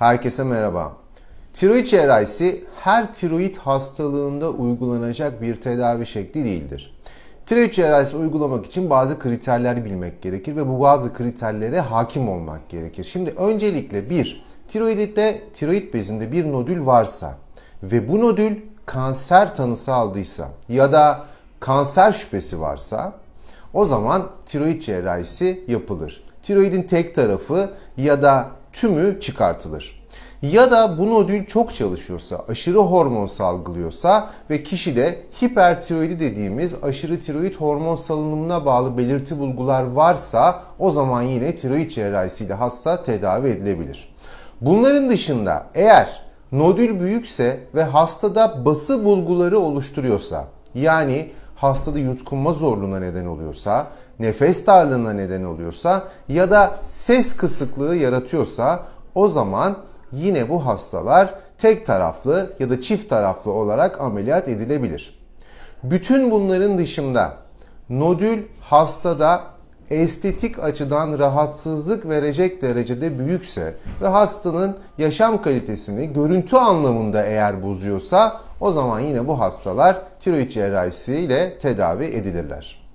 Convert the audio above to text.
Herkese merhaba. Tiroid cerrahisi her tiroid hastalığında uygulanacak bir tedavi şekli değildir. Tiroid cerrahisi uygulamak için bazı kriterler bilmek gerekir ve bu bazı kriterlere hakim olmak gerekir. Şimdi öncelikle bir, tiroidde tiroid bezinde bir nodül varsa ve bu nodül kanser tanısı aldıysa ya da kanser şüphesi varsa o zaman tiroid cerrahisi yapılır. Tiroidin tek tarafı ya da tümü çıkartılır. Ya da bu nodül çok çalışıyorsa, aşırı hormon salgılıyorsa ve kişide hipertiroidi dediğimiz aşırı tiroid hormon salınımına bağlı belirti bulgular varsa o zaman yine tiroid cerrahisiyle hasta tedavi edilebilir. Bunların dışında eğer nodül büyükse ve hastada bası bulguları oluşturuyorsa yani hastada yutkunma zorluğuna neden oluyorsa, nefes darlığına neden oluyorsa ya da ses kısıklığı yaratıyorsa o zaman yine bu hastalar tek taraflı ya da çift taraflı olarak ameliyat edilebilir. Bütün bunların dışında nodül hastada estetik açıdan rahatsızlık verecek derecede büyükse ve hastanın yaşam kalitesini görüntü anlamında eğer bozuyorsa o zaman yine bu hastalar tiroid cerrahisi ile tedavi edilirler.